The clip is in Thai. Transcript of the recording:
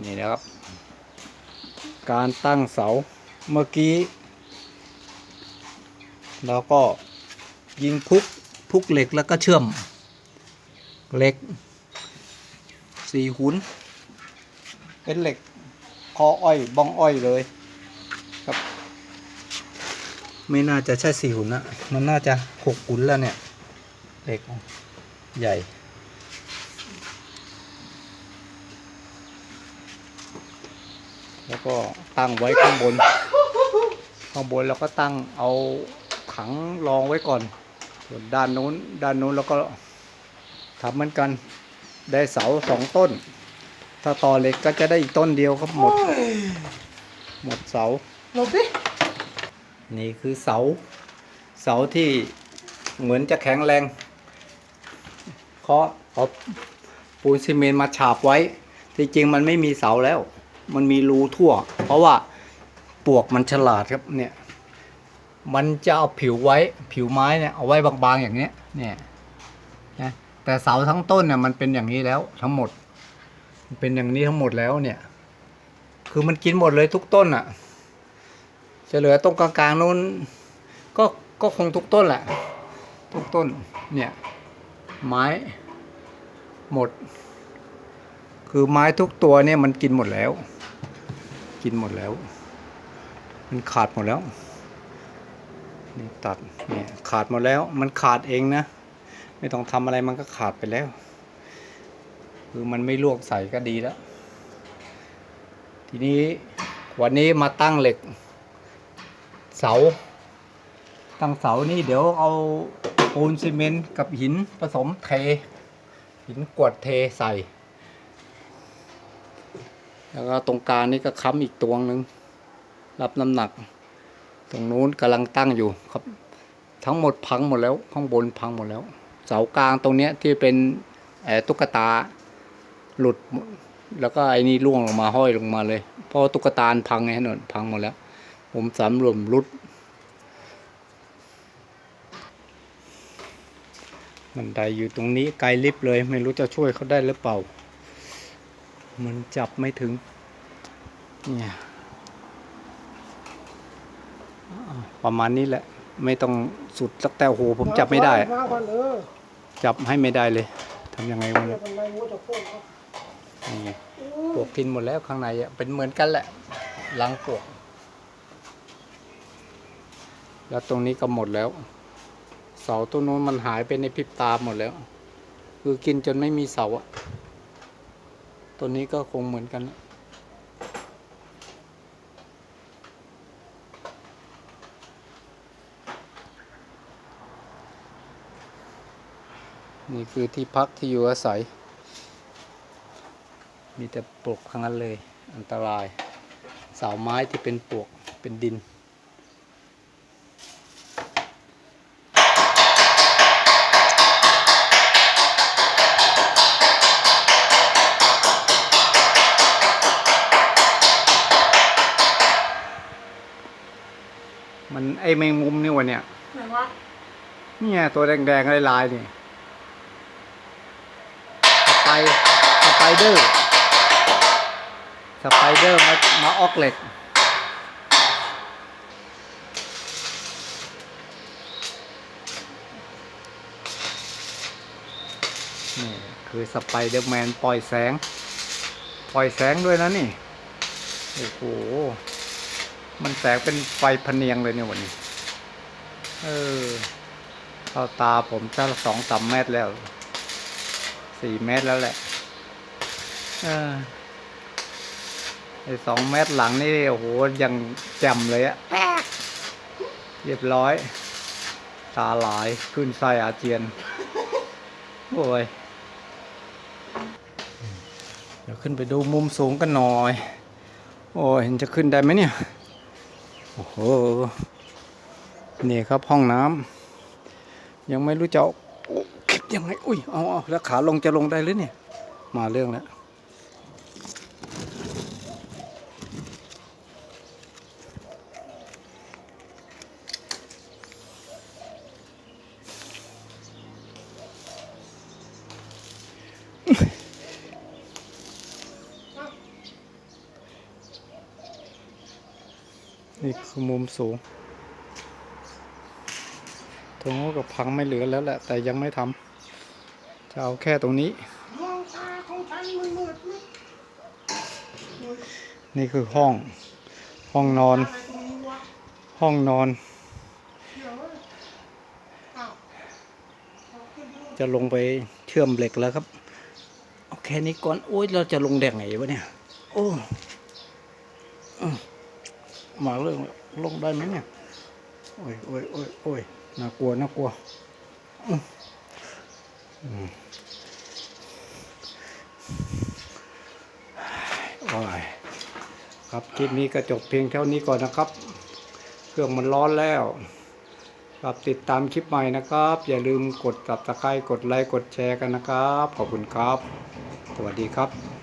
นี่นะครับ การตั้งเสาเมื่อกี้ แล้วก็ยิงพุกพุกเหล็กแล้วก็เชื่อมเหล็กสี่หุน เป็นเหล็กคออ้อยบ้องอ้อยเลยครับ ไม่น่าจะใช่สี่หุนนะมันน่าจะหกหุนแล้วเนี่ยเหล็กใหญ่ แล้วก็ตั้งไว้ข้างบน ข้างบนแล้วก็ตั้งเอาถังรองไว้ก่อน ส่วนด้านนู้น ด้านนู้นแล้วก็ทำเหมือนกัน ได้เสาสองต้น ถ้าต่อเหล็กก็จะได้อีกต้นเดียวครับหมด หมดเสาหลบดินี่คือเสา เสาที่เหมือนจะแข็งแรงเคาะเอาปูนซีเมนต์มาฉาบไว้ ที่จริงมันไม่มีเสาแล้ว มันมีรูทั่ว เพราะว่าปวกมันฉลาดครับเนี่ยมันจะเอาผิวไว้ผิวไม้เนี่ยเอาไว้บางๆอย่างเนี้ยเนี่ยนะแต่เสาทั้งต้นเนี่ยมันเป็นอย่างนี้แล้วทั้งหมด มันเป็นอย่างนี้ทั้งหมดแล้วเนี่ย คือมันกินหมดเลยทุกต้นอะจะเหลือตรงกลางๆนู้นก็ก็คงทุกต้นแหละ ทุกต้นเนี่ยไม้หมด คือไม้ทุกตัวเนี่ยมันกินหมดแล้ว กินหมดแล้ว มันขาดหมดแล้วนี่ตัดเนี่ยขาดหมดแล้ว มันขาดเองนะ ไม่ต้องทำอะไรมันก็ขาดไปแล้ว คือมันไม่ลวกใส่ก็ดีแล้ว ทีนี้วันนี้มาตั้งเหล็ก เสา ตั้งเสานี่เดี๋ยวเอาปูนซีเมนต์กับหินผสมเท หินกวดเทใส่ แล้วก็ตรงกลางนี่ก็ค้ำอีกตวงหนึ่งรับน้ำหนัก ตรงนู้นกำลังตั้งอยู่ครับ ทั้งหมดพังหมดแล้ว ข้างบนพังหมดแล้ว เสากลางตรงเนี้ยที่เป็นแอตุ๊กตาหลุด แล้วก็ไอ้นี่ร่วงลงมาห้อยลงมาเลย เพราะตุ๊กตาพังไงถนนพังหมดแล้ว ผมสำรวมรุด มันไดอยู่ตรงนี้ไกลลิฟต์เลย ไม่รู้จะช่วยเขาได้หรือเปล่า มันจับไม่ถึง เนี่ยประมาณนี้แหละ ไม่ต้องสุดสักแต่โหผมจับไม่ได้ จับให้ไม่ได้เลยทำยังไงวันนี่ปลวกกินหมดแล้วข้างในอะเป็นเหมือนกันแหละรังปลวก แล้วตรงนี้ก็หมดแล้ว เสาต้นนู้นมันหายไปในพริบตาหมดแล้ว คือกินจนไม่มีเสาอะ ต้นนี้ก็คงเหมือนกันนะนี่คือที่พักที่อยู่อาศัย มีแต่ปลวกทั้งนั้นเลย อันตรายเสาไม้ที่เป็นปลวกเป็นดิน มันไอแมงมุมนี่วะเนี่ยไหนวะเนี่ยตัวแดงๆลายๆนี่สไปสไปเดอร์สไปเดอร์มามาออกเหล็กนี่คือสไปเดอร์แมนปล่อยแสง ปล่อยแสงด้วยนะนี่ โอ้โห มันแสงเป็นไฟพเนียงเลยเนี่ยวันนี้ เออ เข้าตาผมจะสองสามเมตรแล้ว สี่เมตรแล้วแหละ เออไอสองเมตรหลังนี่โอ้โหยังแจ่มเลยอะเรียบร้อย ตาหลายขึ้นไส้อาเจียน โอ้ย เดี๋ยวขึ้นไปดูมุมสูงกันหน่อย โอ้ยเห็นจะขึ้นได้ไหมเนี่ย โอ้โห นี่ครับห้องน้ำยังไม่รู้จะเอาโอ้เก็บยังไง อุ้ย เอาเอาแล้วขาลงจะลงได้หรือเนี่ย มาเรื่องแล้ว นี่คือมุมสูงตรงนู้นก็พังไม่เหลือแล้วแหละ แต่ยังไม่ทำจะเอาแค่ตรงนี้ นี่คือห้อง ห้องนอน ห้องนอน จะลงไปเชื่อมเหล็กแล้วครับเอาแค่นี้ก่อน โอ้ยเราจะลงแดงไงวะเนี่ย โอ้อ มาเรื่องลงได้ไหมเนี่ย โอ้ยโอ้ยโอ้ยโอ้ยน่ากลัวน่ากลัวอ๋ออืมโอ้ยครับคลิปนี้ก็จบเพียงเท่านี้ก่อนนะครับ เครื่องมันร้อนแล้ว ครับติดตามคลิปใหม่นะครับ อย่าลืมกด subscribe กดไลค์กดแชร์กันนะครับ ขอบคุณครับ สวัสดีครับ